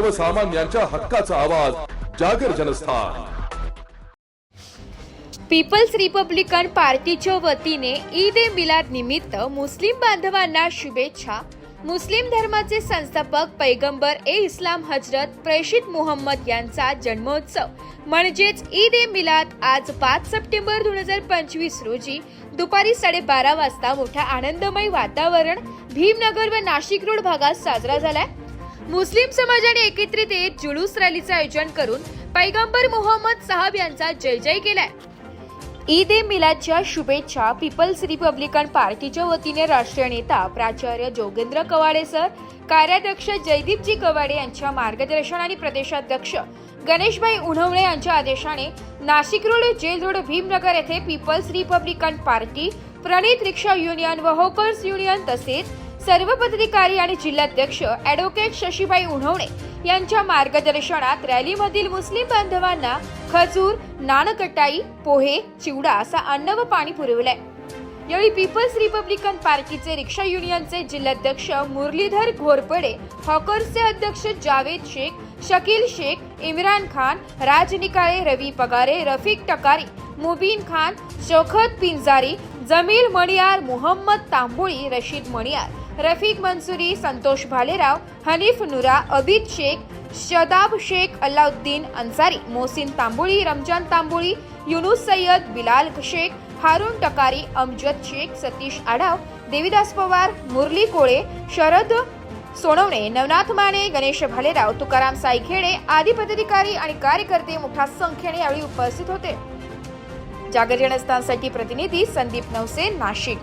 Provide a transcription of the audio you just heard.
सर्वसामान्यांच्या हक्काचा आवाज जागर जनस्थान. पीपल्स रिपब्लिकन पार्टीच्या वतीने ईद ए मिलाद निमित्त मुस्लिम बांधवांना शुभेच्छा. मुस्लिम धर्माचे संस्थापक पैगंबर ए इस्लाम हजरत प्रेषित मुहम्मद यांचा जन्मोत्सव. म्हणजेच ईद ए मिलाद आज पाच सप्टेंबर दोन हजार पंचवीस रोजी दुपारी साडेबारा वाजता मोठ्या आनंदमय वातावरण भीमनगर व नाशिक रोड भागात साजरा झालाय. मुस्लिम समाजाने एकत्रित येत जुलूस रॅलीचं आयोजन करून पैगंबर मोहम्मद साहब यांचा जय जय केलाय. ईद ए मिलादच्या शुभेच्छा पीपल्स रिपब्लिकन पार्टीच्या वतीने राष्ट्रीय नेता प्राचार्य जोगेंद्र कवाडे सर कार्याध्यक्ष जयदीपजी कवाडे यांच्या मार्गदर्शन आणि प्रदेशाध्यक्ष गणेशभाई उन्हवळे यांच्या आदेशाने Nashik road jail road Bhimnagar येथे पीपल्स रिपब्लिकन पार्टी प्रणित रिक्षा युनियन व होकर्स युनियन तसेच सर्व पदाधिकारी आणि जिल्हाध्यक्ष ॲडव्होकेट शशीबाई उन्हवणे यांच्या मार्गदर्शनात रॅलीमधील मुस्लिम बांधवांना खजूर नानकटाई पोहे चिवडा असा अन्न व पाणी पुरवलंय. यावेळी पीपल्स रिपब्लिकन पार्टीचे रिक्षा युनियनचे जिल्हाध्यक्ष मुरलीधर घोरपडे हॉकर्सचे अध्यक्ष जावेद शेख शकील शेख इम्रान खान राज निकाळे रवी पगारे रफिक टकारी मुबीन खान शोखत पिंजारी जमील मणियार मोहम्मद तांबोळी रशीद मणियार रफिक मंसुरी संतोष भालेराव हनीफ नुरा अबिद शेख शदाब शेख अल्लाउद्दीन अन्सारी मोहसिन तांबोळी रमजान तांबोळी युनुस सय्यद बिलाल शेख हारून टकारी अमजद शेख सतीश आढाव देविदास पवार मुरली कोळे शरद सोनवणे नवनाथ माने गणेश भालेराव तुकाराम सायखेडे आदी पदाधिकारी आणि कार्यकर्ते मोठ्या संख्येने यावेळी उपस्थित होते. जागर जनस्थानसाठी प्रतिनिधी संदीप नवसे नाशिक.